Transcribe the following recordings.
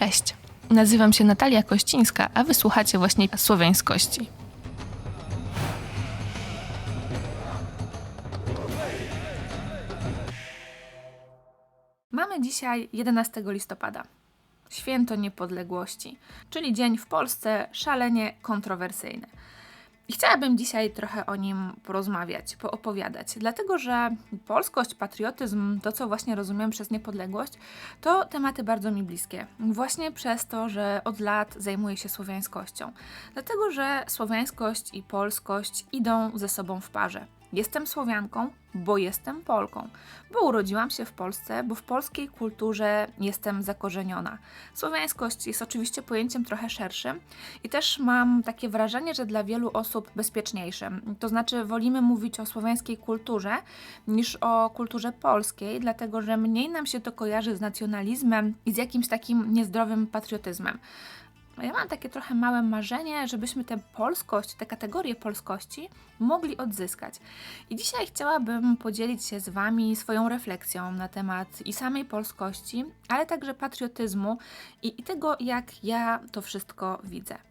Cześć, nazywam się Natalia Kościńska, a wysłuchacie właśnie słowiańskości. Mamy dzisiaj 11 listopada, święto niepodległości, czyli dzień w Polsce szalenie kontrowersyjny. I chciałabym dzisiaj trochę o nim porozmawiać, poopowiadać, dlatego że polskość, patriotyzm, to co właśnie rozumiem przez niepodległość, to tematy bardzo mi bliskie. Właśnie przez to, że od lat zajmuję się słowiańskością. Dlatego, że słowiańskość i polskość idą ze sobą w parze. Jestem Słowianką, bo jestem Polką, bo urodziłam się w Polsce, bo w polskiej kulturze jestem zakorzeniona. Słowiańskość jest oczywiście pojęciem trochę szerszym i też mam takie wrażenie, że dla wielu osób bezpieczniejszym. To znaczy, wolimy mówić o słowiańskiej kulturze niż o kulturze polskiej, dlatego że mniej nam się to kojarzy z nacjonalizmem i z jakimś takim niezdrowym patriotyzmem. Ja mam takie trochę małe marzenie, żebyśmy tę polskość, tę kategorię polskości mogli odzyskać. I dzisiaj chciałabym podzielić się z Wami swoją refleksją na temat i samej polskości, ale także patriotyzmu i, i tego, jak ja to wszystko widzę.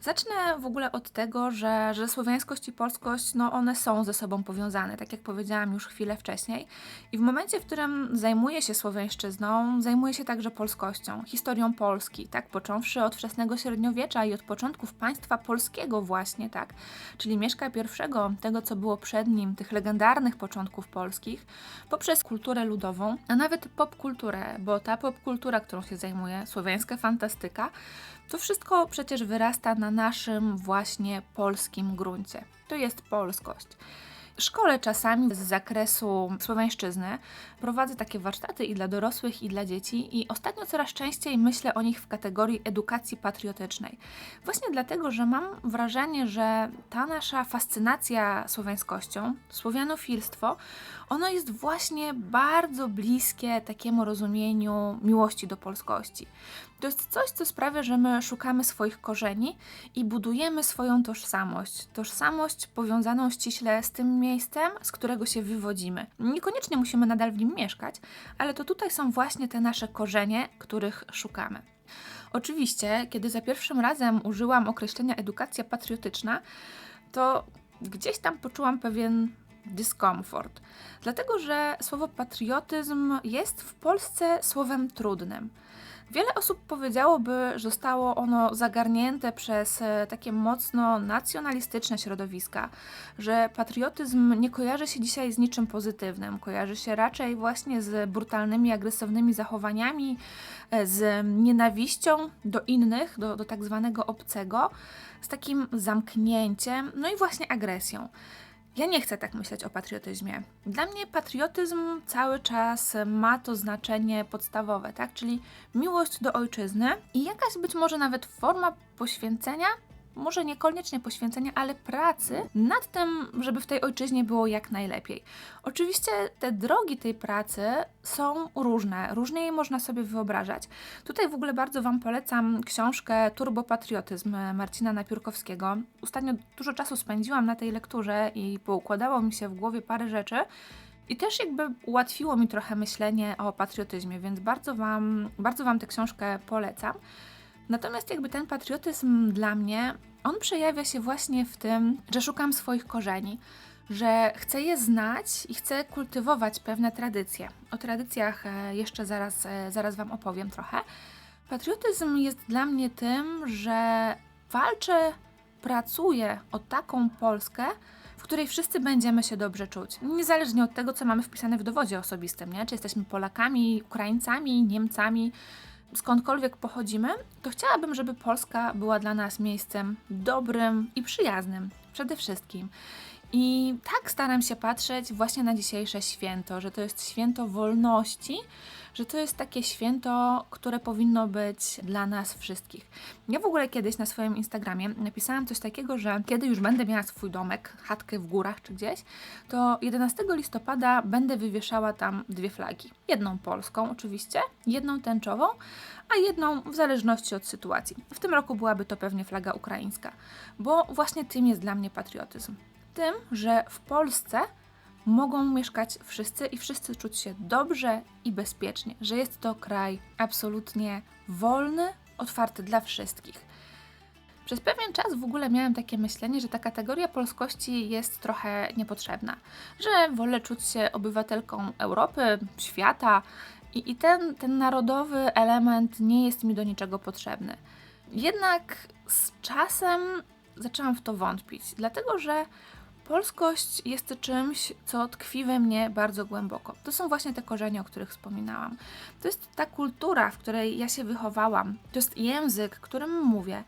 Zacznę w ogóle od tego, że, że słowiańskość i polskość, no one są ze sobą powiązane, tak jak powiedziałam już chwilę wcześniej. I w momencie, w którym zajmuję się słowiańszczyzną, zajmuję się także polskością, historią Polski, tak, począwszy od wczesnego średniowiecza i od początków państwa polskiego właśnie, tak, czyli Mieszka I, tego co było przed nim, tych legendarnych początków polskich, poprzez kulturę ludową, a nawet popkulturę, bo ta popkultura, którą się zajmuję, słowiańska fantastyka, to wszystko przecież wyrasta na naszym właśnie polskim gruncie. To jest polskość. Szkole czasami z zakresu słowiańszczyzny prowadzę takie warsztaty i dla dorosłych, i dla dzieci, i ostatnio coraz częściej myślę o nich w kategorii edukacji patriotycznej. Właśnie dlatego, że mam wrażenie, że ta nasza fascynacja słowiańskością, słowianofilstwo, ono jest właśnie bardzo bliskie takiemu rozumieniu miłości do polskości. To jest coś, co sprawia, że my szukamy swoich korzeni i budujemy swoją tożsamość. Tożsamość powiązaną ściśle z tym miejscem, z którego się wywodzimy. Niekoniecznie musimy nadal w nim mieszkać, ale to tutaj są właśnie te nasze korzenie, których szukamy. Oczywiście, kiedy za pierwszym razem użyłam określenia edukacja patriotyczna, to gdzieś tam poczułam pewien dyskomfort. Dlatego, że słowo patriotyzm jest w Polsce słowem trudnym. Wiele osób powiedziałoby, że zostało ono zagarnięte przez e, takie mocno nacjonalistyczne środowiska, że patriotyzm nie kojarzy się dzisiaj z niczym pozytywnym, kojarzy się raczej właśnie z brutalnymi, agresywnymi zachowaniami, e, z nienawiścią do innych, do, do tak zwanego obcego, z takim zamknięciem, no i właśnie agresją. Ja nie chcę tak myśleć o patriotyzmie. Dla mnie patriotyzm cały czas ma to znaczenie podstawowe, tak? Czyli miłość do ojczyzny i jakaś być może nawet forma poświęcenia może niekoniecznie poświęcenia, ale pracy nad tym, żeby w tej ojczyźnie było jak najlepiej. Oczywiście te drogi tej pracy są różne, różnie je można sobie wyobrażać. Tutaj w ogóle bardzo Wam polecam książkę Turbopatriotyzm Marcina Napiórkowskiego. Ostatnio dużo czasu spędziłam na tej lekturze i poukładało mi się w głowie parę rzeczy. I też jakby ułatwiło mi trochę myślenie o patriotyzmie, więc bardzo Wam, bardzo wam tę książkę polecam. Natomiast jakby ten patriotyzm dla mnie, on przejawia się właśnie w tym, że szukam swoich korzeni, że chcę je znać i chcę kultywować pewne tradycje. O tradycjach e, jeszcze zaraz, e, zaraz Wam opowiem trochę. Patriotyzm jest dla mnie tym, że walczę, pracuję o taką Polskę, w której wszyscy będziemy się dobrze czuć. Niezależnie od tego, co mamy wpisane w dowodzie osobistym, nie? czy jesteśmy Polakami, Ukraińcami, Niemcami, skądkolwiek pochodzimy, to chciałabym, żeby Polska była dla nas miejscem dobrym i przyjaznym przede wszystkim. I tak staram się patrzeć właśnie na dzisiejsze święto, że to jest święto wolności, że to jest takie święto, które powinno być dla nas wszystkich. Ja w ogóle kiedyś na swoim Instagramie napisałam coś takiego, że kiedy już będę miała swój domek, chatkę w górach czy gdzieś, to 11 listopada będę wywieszała tam dwie flagi. Jedną polską oczywiście, jedną tęczową, a jedną w zależności od sytuacji. W tym roku byłaby to pewnie flaga ukraińska, bo właśnie tym jest dla mnie patriotyzm. Tym, że w Polsce mogą mieszkać wszyscy i wszyscy czuć się dobrze i bezpiecznie, że jest to kraj absolutnie wolny, otwarty dla wszystkich. Przez pewien czas w ogóle miałem takie myślenie, że ta kategoria polskości jest trochę niepotrzebna, że wolę czuć się obywatelką Europy, świata i, i ten, ten narodowy element nie jest mi do niczego potrzebny. Jednak z czasem zaczęłam w to wątpić, dlatego że polskość jest czymś, co tkwi we mnie bardzo głęboko. To są właśnie te korzenie, o których wspominałam. To jest ta kultura, w której ja się wychowałam. To jest język, którym mówię.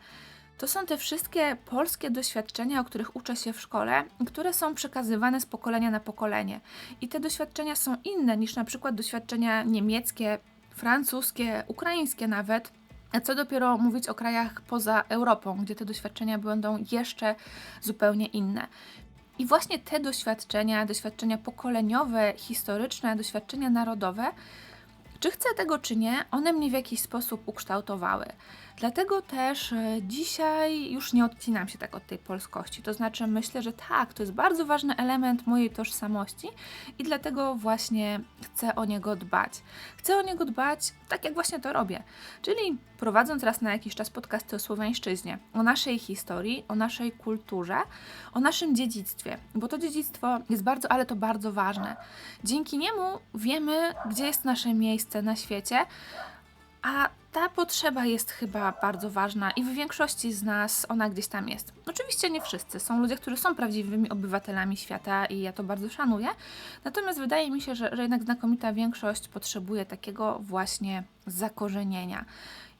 To są te wszystkie polskie doświadczenia, o których uczę się w szkole, które są przekazywane z pokolenia na pokolenie. I te doświadczenia są inne niż na przykład doświadczenia niemieckie, francuskie, ukraińskie nawet. A co dopiero mówić o krajach poza Europą, gdzie te doświadczenia będą jeszcze zupełnie inne. I właśnie te doświadczenia, doświadczenia pokoleniowe, historyczne, doświadczenia narodowe, czy chcę tego, czy nie, one mnie w jakiś sposób ukształtowały. Dlatego też e, dzisiaj już nie odcinam się tak od tej polskości. To znaczy, myślę, że tak, to jest bardzo ważny element mojej tożsamości i dlatego właśnie chcę o niego dbać. Chcę o niego dbać tak, jak właśnie to robię. Czyli prowadząc raz na jakiś czas podcasty o słowiańszczyźnie, o naszej historii, o naszej kulturze, o naszym dziedzictwie, bo to dziedzictwo jest bardzo, ale to bardzo ważne. Dzięki niemu wiemy, gdzie jest nasze miejsce na świecie, a ta potrzeba jest chyba bardzo ważna i w większości z nas ona gdzieś tam jest. Oczywiście nie wszyscy. Są ludzie, którzy są prawdziwymi obywatelami świata i ja to bardzo szanuję. Natomiast wydaje mi się, że, że jednak znakomita większość potrzebuje takiego właśnie zakorzenienia.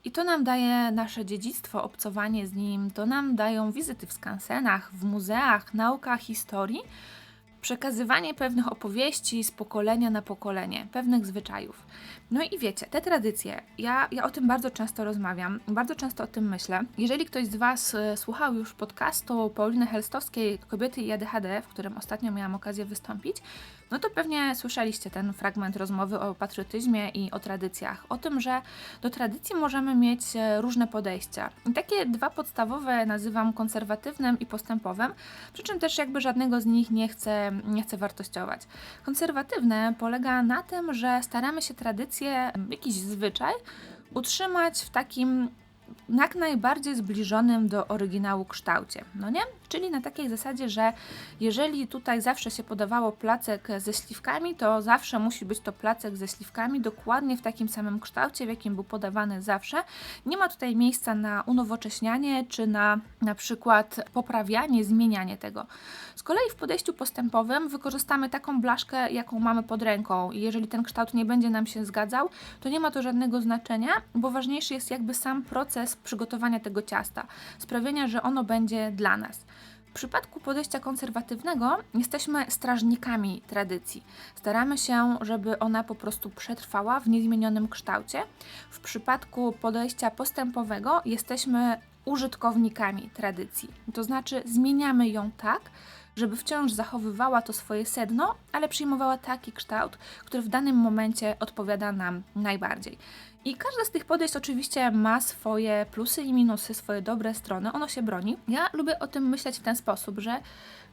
I to nam daje nasze dziedzictwo, obcowanie z nim, to nam dają wizyty w skansenach, w muzeach, nauka historii, przekazywanie pewnych opowieści z pokolenia na pokolenie, pewnych zwyczajów. No i wiecie, te tradycje, ja, ja o tym bardzo często rozmawiam, bardzo często o tym myślę. Jeżeli ktoś z Was e, słuchał już podcastu Pauliny Helstowskiej Kobiety i ADHD, w którym ostatnio miałam okazję wystąpić, no to pewnie słyszeliście ten fragment rozmowy o patriotyzmie i o tradycjach. O tym, że do tradycji możemy mieć e, różne podejścia. I takie dwa podstawowe nazywam konserwatywnym i postępowym, przy czym też jakby żadnego z nich nie chcę, nie chcę wartościować. Konserwatywne polega na tym, że staramy się tradycję, jakiś zwyczaj, utrzymać w takim jak najbardziej zbliżonym do oryginału kształcie, no nie? Czyli na takiej zasadzie, że jeżeli tutaj zawsze się podawało placek ze śliwkami, to zawsze musi być to placek ze śliwkami dokładnie w takim samym kształcie, w jakim był podawany zawsze. Nie ma tutaj miejsca na unowocześnianie czy na na przykład poprawianie, zmienianie tego. Z kolei w podejściu postępowym wykorzystamy taką blaszkę, jaką mamy pod ręką i jeżeli ten kształt nie będzie nam się zgadzał, to nie ma to żadnego znaczenia, bo ważniejszy jest jakby sam proces przygotowania tego ciasta, sprawienia, że ono będzie dla nas. W przypadku podejścia konserwatywnego jesteśmy strażnikami tradycji. Staramy się, żeby ona po prostu przetrwała w niezmienionym kształcie. W przypadku podejścia postępowego jesteśmy użytkownikami tradycji. To znaczy zmieniamy ją tak, żeby wciąż zachowywała to swoje sedno, ale przyjmowała taki kształt, który w danym momencie odpowiada nam najbardziej. I każde z tych podejść oczywiście ma swoje plusy i minusy, swoje dobre strony, ono się broni. Ja lubię o tym myśleć w ten sposób, że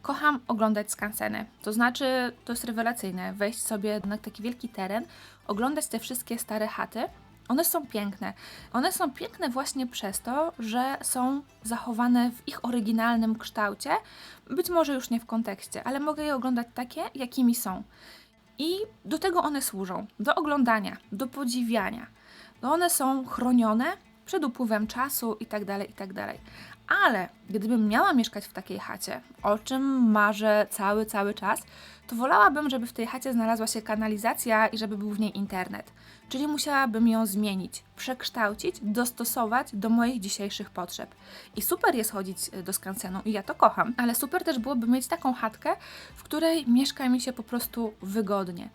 kocham oglądać skanseny. To znaczy, to jest rewelacyjne, wejść sobie na taki wielki teren, oglądać te wszystkie stare chaty. One są piękne. One są piękne właśnie przez to, że są zachowane w ich oryginalnym kształcie. Być może już nie w kontekście, ale mogę je oglądać takie, jakimi są. I do tego one służą do oglądania, do podziwiania one są chronione przed upływem czasu itd., tak itd. Tak Ale gdybym miała mieszkać w takiej chacie, o czym marzę cały, cały czas, to wolałabym, żeby w tej chacie znalazła się kanalizacja i żeby był w niej internet. Czyli musiałabym ją zmienić, przekształcić, dostosować do moich dzisiejszych potrzeb. I super jest chodzić e, do skansenu i ja to kocham, ale super też byłoby mieć taką chatkę, w której mieszka mi się po prostu wygodnie.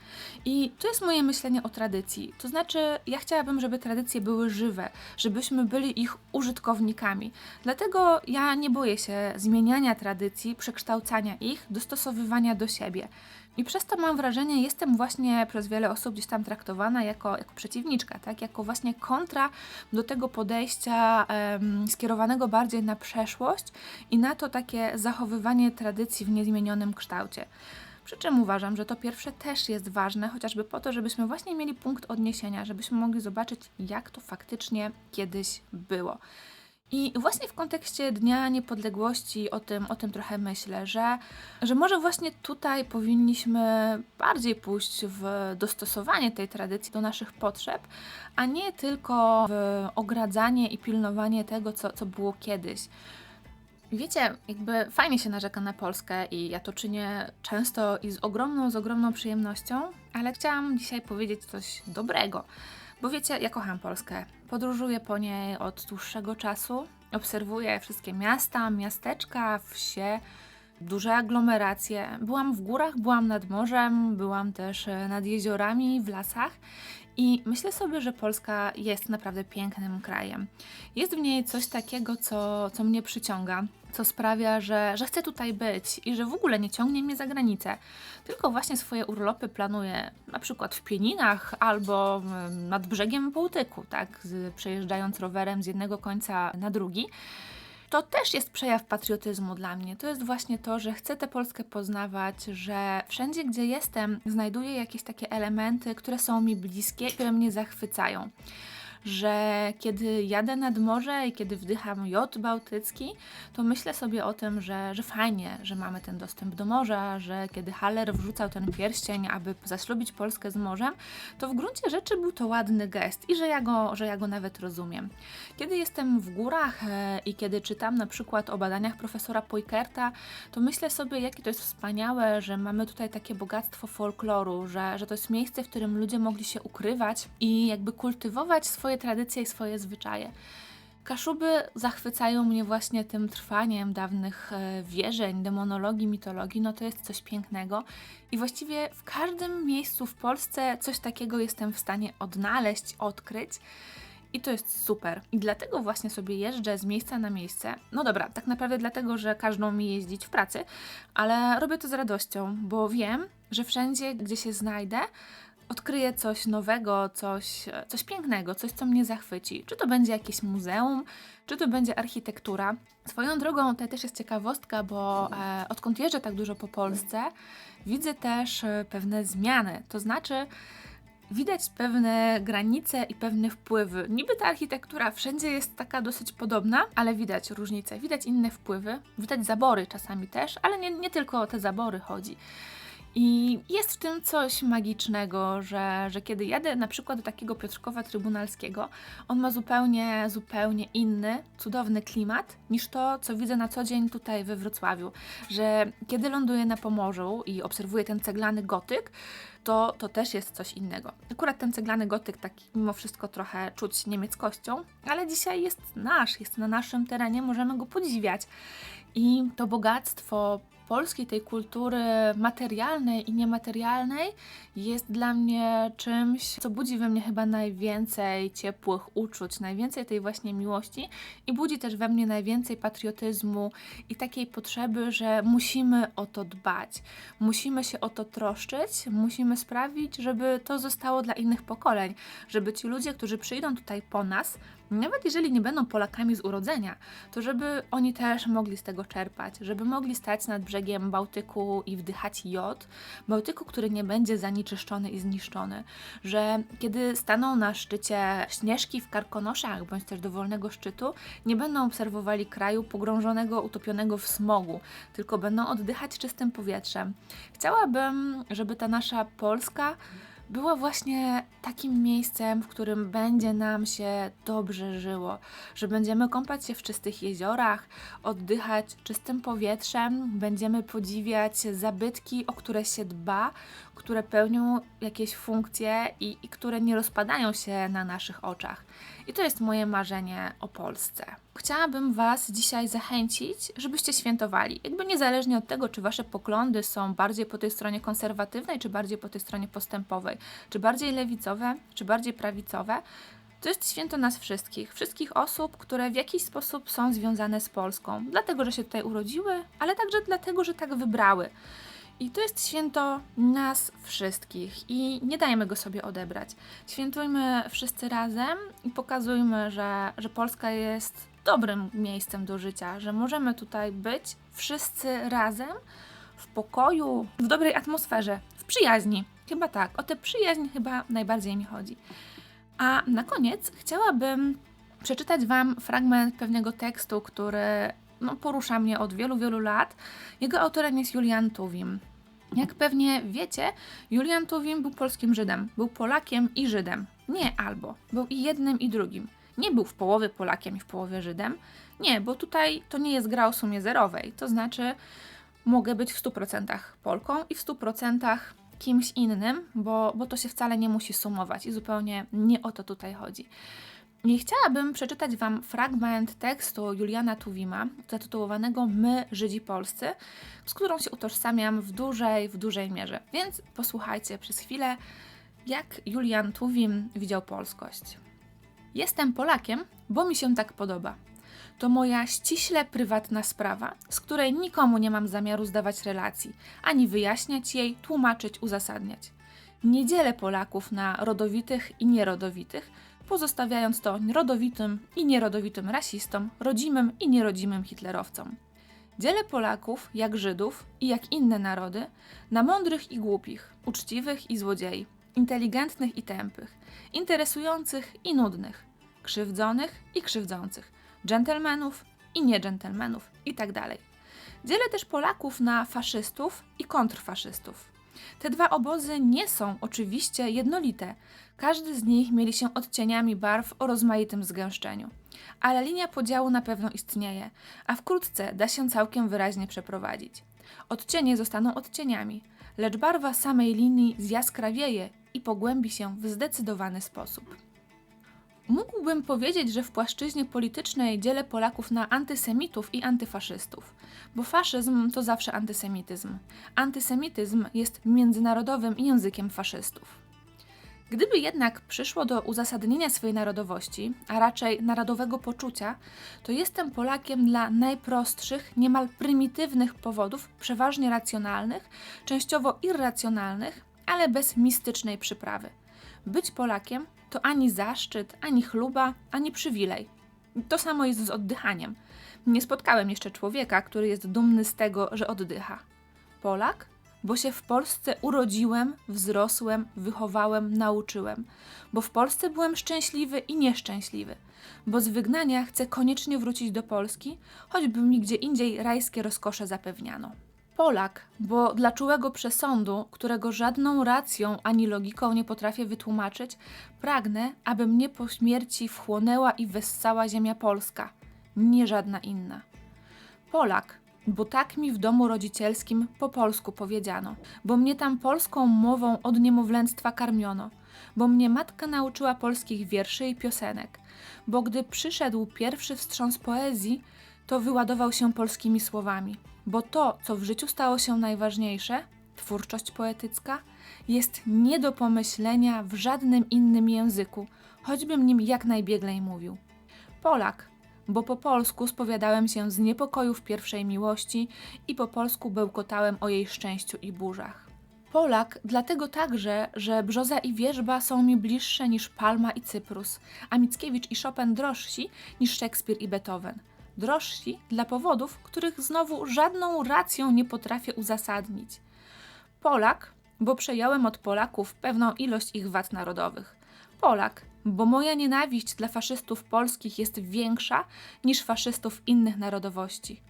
I to jest moje myślenie o tradycji. To znaczy, ja chciałabym, żeby tradycje były żywe, żebyśmy byli ich użytkownikami. Dlatego ja nie boję się zmieniania tradycji, przekształcania ich, dostosowywania do siebie. I przez to mam wrażenie, jestem właśnie przez wiele osób gdzieś tam traktowana jako, jako przeciwniczka, tak? jako właśnie kontra do tego podejścia skierowanego bardziej na przeszłość i na to takie zachowywanie tradycji w niezmienionym kształcie. Przy czym uważam, że to pierwsze też jest ważne, chociażby po to, żebyśmy właśnie mieli punkt odniesienia, żebyśmy mogli zobaczyć, jak to faktycznie kiedyś było. I właśnie w kontekście Dnia Niepodległości o tym, o tym trochę myślę, że, że może właśnie tutaj powinniśmy bardziej pójść w dostosowanie tej tradycji do naszych potrzeb, a nie tylko w ogradzanie i pilnowanie tego, co, co było kiedyś. Wiecie, jakby fajnie się narzeka na Polskę i ja to czynię często i z ogromną, z ogromną przyjemnością, ale chciałam dzisiaj powiedzieć coś dobrego. Bo wiecie, ja kocham Polskę. Podróżuję po niej od dłuższego czasu. Obserwuję wszystkie miasta, miasteczka, wsie, duże aglomeracje. Byłam w górach, byłam nad morzem, byłam też e, nad jeziorami, w lasach. I myślę sobie, że Polska jest naprawdę pięknym krajem. Jest w niej coś takiego, co, co mnie przyciąga co sprawia, że, że chcę tutaj być i że w ogóle nie ciągnie mnie za granicę. Tylko właśnie swoje urlopy planuję na przykład w Pieninach albo nad brzegiem Bałtyku, tak, przejeżdżając rowerem z jednego końca na drugi. To też jest przejaw patriotyzmu dla mnie. To jest właśnie to, że chcę tę Polskę poznawać, że wszędzie, gdzie jestem, znajduję jakieś takie elementy, które są mi bliskie, które mnie zachwycają że kiedy jadę nad morze i kiedy wdycham jod bałtycki, to myślę sobie o tym, że, że fajnie, że mamy ten dostęp do morza, że kiedy Haller wrzucał ten pierścień, aby zaślubić Polskę z morzem, to w gruncie rzeczy był to ładny gest i że ja go, że ja go nawet rozumiem. Kiedy jestem w górach e, i kiedy czytam na przykład o badaniach profesora Poikerta, to myślę sobie, jakie to jest wspaniałe, że mamy tutaj takie bogactwo folkloru, że, że to jest miejsce, w którym ludzie mogli się ukrywać i jakby kultywować swoje swoje tradycje i swoje zwyczaje. Kaszuby zachwycają mnie właśnie tym trwaniem dawnych e, wierzeń, demonologii, mitologii. No to jest coś pięknego. I właściwie w każdym miejscu w Polsce coś takiego jestem w stanie odnaleźć, odkryć. I to jest super. I dlatego właśnie sobie jeżdżę z miejsca na miejsce. No dobra, tak naprawdę dlatego, że każą mi jeździć w pracy, ale robię to z radością, bo wiem, że wszędzie, gdzie się znajdę, odkryję coś nowego, coś, coś pięknego, coś, co mnie zachwyci. Czy to będzie jakieś muzeum, czy to będzie architektura. Swoją drogą to też jest ciekawostka, bo e, odkąd jeżdżę tak dużo po Polsce, widzę też e, pewne zmiany. To znaczy, widać pewne granice i pewne wpływy. Niby ta architektura wszędzie jest taka dosyć podobna, ale widać różnice, widać inne wpływy, widać zabory czasami też, ale nie, nie tylko o te zabory chodzi. I jest w tym coś magicznego, że, że kiedy jadę na przykład do takiego Piotrkowa Trybunalskiego, on ma zupełnie, zupełnie inny, cudowny klimat niż to, co widzę na co dzień tutaj we Wrocławiu. Że kiedy ląduję na Pomorzu i obserwuję ten ceglany gotyk, to, to też jest coś innego. Akurat ten ceglany gotyk taki mimo wszystko trochę czuć niemieckością, ale dzisiaj jest nasz, jest na naszym terenie, możemy go podziwiać. I to bogactwo polskiej, tej kultury materialnej i niematerialnej jest dla mnie czymś, co budzi we mnie chyba najwięcej ciepłych uczuć, najwięcej tej właśnie miłości i budzi też we mnie najwięcej patriotyzmu i takiej potrzeby, że musimy o to dbać, musimy się o to troszczyć, musimy sprawić, żeby to zostało dla innych pokoleń, żeby ci ludzie, którzy przyjdą tutaj po nas, nawet jeżeli nie będą Polakami z urodzenia, to żeby oni też mogli z tego czerpać, żeby mogli stać nad brzegiem Bałtyku i wdychać jod, Bałtyku, który nie będzie zanieczyszczony i zniszczony, że kiedy staną na szczycie Śnieżki w Karkonoszach, bądź też dowolnego szczytu, nie będą obserwowali kraju pogrążonego, utopionego w smogu, tylko będą oddychać czystym powietrzem. Chciałabym, żeby ta nasza Polska była właśnie takim miejscem, w którym będzie nam się dobrze żyło, że będziemy kąpać się w czystych jeziorach, oddychać czystym powietrzem, będziemy podziwiać zabytki, o które się dba, które pełnią jakieś funkcje i, i które nie rozpadają się na naszych oczach. I to jest moje marzenie o Polsce. Chciałabym Was dzisiaj zachęcić, żebyście świętowali. Jakby niezależnie od tego, czy Wasze poglądy są bardziej po tej stronie konserwatywnej, czy bardziej po tej stronie postępowej, czy bardziej lewicowe, czy bardziej prawicowe, to jest święto nas wszystkich, wszystkich osób, które w jakiś sposób są związane z Polską, dlatego że się tutaj urodziły, ale także dlatego, że tak wybrały. I to jest święto nas wszystkich i nie dajmy go sobie odebrać. Świętujmy wszyscy razem i pokazujmy, że, że Polska jest dobrym miejscem do życia, że możemy tutaj być wszyscy razem w pokoju, w dobrej atmosferze, w przyjaźni. Chyba tak, o tę przyjaźń chyba najbardziej mi chodzi. A na koniec chciałabym przeczytać Wam fragment pewnego tekstu, który no, porusza mnie od wielu, wielu lat. Jego autorem jest Julian Tuwim. Jak pewnie wiecie, Julian Tuwim był polskim Żydem. Był Polakiem i Żydem. Nie albo. Był i jednym, i drugim. Nie był w połowie Polakiem i w połowie Żydem. Nie, bo tutaj to nie jest gra o sumie zerowej. To znaczy, mogę być w 100% Polką i w 100% kimś innym, bo, bo to się wcale nie musi sumować i zupełnie nie o to tutaj chodzi. I chciałabym przeczytać Wam fragment tekstu Juliana Tuwima, zatytułowanego My, Żydzi Polscy, z którą się utożsamiam w dużej, w dużej mierze. Więc posłuchajcie przez chwilę, jak Julian Tuwim widział polskość. Jestem Polakiem, bo mi się tak podoba. To moja ściśle prywatna sprawa, z której nikomu nie mam zamiaru zdawać relacji, ani wyjaśniać jej, tłumaczyć, uzasadniać. Nie dzielę Polaków na rodowitych i nierodowitych, pozostawiając to rodowitym i nierodowitym rasistom, rodzimym i nierodzimym hitlerowcom. Dzielę Polaków, jak Żydów i jak inne narody, na mądrych i głupich, uczciwych i złodziei, inteligentnych i tępych, interesujących i nudnych, krzywdzonych i krzywdzących, dżentelmenów i niedżentelmenów itd. Tak Dzielę też Polaków na faszystów i kontrfaszystów. Te dwa obozy nie są oczywiście jednolite. Każdy z nich mieli się odcieniami barw o rozmaitym zgęszczeniu. Ale linia podziału na pewno istnieje, a wkrótce da się całkiem wyraźnie przeprowadzić. Odcienie zostaną odcieniami, lecz barwa samej linii zjaskrawieje i pogłębi się w zdecydowany sposób. Mógłbym powiedzieć, że w płaszczyźnie politycznej dzielę Polaków na antysemitów i antyfaszystów, bo faszyzm to zawsze antysemityzm. Antysemityzm jest międzynarodowym językiem faszystów. Gdyby jednak przyszło do uzasadnienia swojej narodowości, a raczej narodowego poczucia, to jestem Polakiem dla najprostszych, niemal prymitywnych powodów, przeważnie racjonalnych, częściowo irracjonalnych, ale bez mistycznej przyprawy. Być Polakiem to ani zaszczyt, ani chluba, ani przywilej. To samo jest z oddychaniem. Nie spotkałem jeszcze człowieka, który jest dumny z tego, że oddycha. Polak? Bo się w Polsce urodziłem, wzrosłem, wychowałem, nauczyłem. Bo w Polsce byłem szczęśliwy i nieszczęśliwy. Bo z wygnania chcę koniecznie wrócić do Polski, choćby mi gdzie indziej rajskie rozkosze zapewniano. Polak, bo dla czułego przesądu, którego żadną racją ani logiką nie potrafię wytłumaczyć, pragnę, aby mnie po śmierci wchłonęła i wessała ziemia polska, nie żadna inna. Polak, bo tak mi w domu rodzicielskim po polsku powiedziano, bo mnie tam polską mową od niemowlęctwa karmiono, bo mnie matka nauczyła polskich wierszy i piosenek, bo gdy przyszedł pierwszy wstrząs poezji, to wyładował się polskimi słowami bo to, co w życiu stało się najważniejsze, twórczość poetycka, jest nie do pomyślenia w żadnym innym języku, choćbym nim jak najbieglej mówił. Polak, bo po polsku spowiadałem się z niepokojów pierwszej miłości i po polsku bełkotałem o jej szczęściu i burzach. Polak dlatego także, że brzoza i wierzba są mi bliższe niż Palma i Cyprus, a Mickiewicz i Chopin drożsi niż Szekspir i Beethoven – drożsi dla powodów, których znowu żadną racją nie potrafię uzasadnić. Polak, bo przejąłem od Polaków pewną ilość ich wad narodowych. Polak, bo moja nienawiść dla faszystów polskich jest większa niż faszystów innych narodowości.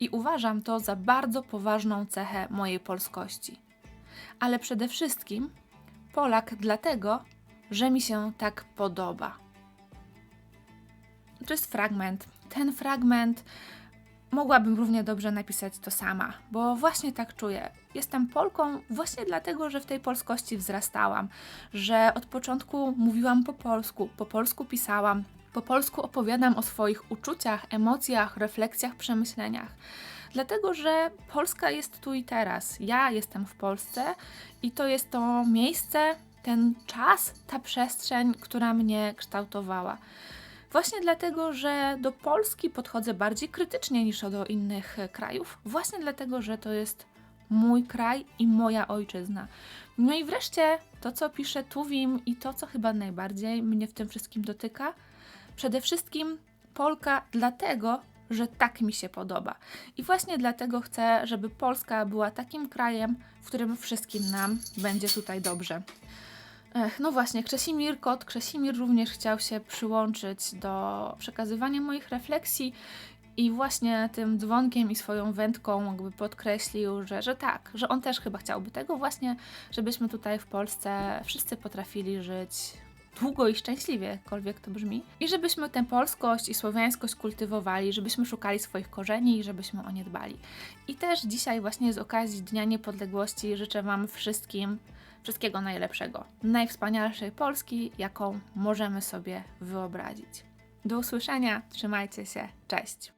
I uważam to za bardzo poważną cechę mojej polskości. Ale przede wszystkim Polak dlatego, że mi się tak podoba. To jest fragment ten fragment mogłabym równie dobrze napisać to sama, bo właśnie tak czuję. Jestem Polką właśnie dlatego, że w tej polskości wzrastałam, że od początku mówiłam po polsku, po polsku pisałam, po polsku opowiadam o swoich uczuciach, emocjach, refleksjach, przemyśleniach. Dlatego, że Polska jest tu i teraz. Ja jestem w Polsce i to jest to miejsce, ten czas, ta przestrzeń, która mnie kształtowała. Właśnie dlatego, że do Polski podchodzę bardziej krytycznie niż do innych e, krajów, właśnie dlatego, że to jest mój kraj i moja ojczyzna. No i wreszcie to, co pisze Tuwim i to, co chyba najbardziej mnie w tym wszystkim dotyka, przede wszystkim Polka dlatego, że tak mi się podoba. I właśnie dlatego chcę, żeby Polska była takim krajem, w którym wszystkim nam będzie tutaj dobrze. Ech, no właśnie, Krzesimir Kot, Krzesimir również chciał się przyłączyć do przekazywania moich refleksji i właśnie tym dzwonkiem i swoją wędką jakby podkreślił, że, że tak, że on też chyba chciałby tego właśnie, żebyśmy tutaj w Polsce wszyscy potrafili żyć długo i szczęśliwie, jakkolwiek to brzmi. I żebyśmy tę polskość i słowiańskość kultywowali, żebyśmy szukali swoich korzeni i żebyśmy o nie dbali. I też dzisiaj właśnie z okazji Dnia Niepodległości życzę Wam wszystkim wszystkiego najlepszego, najwspanialszej Polski, jaką możemy sobie wyobrazić. Do usłyszenia, trzymajcie się, cześć!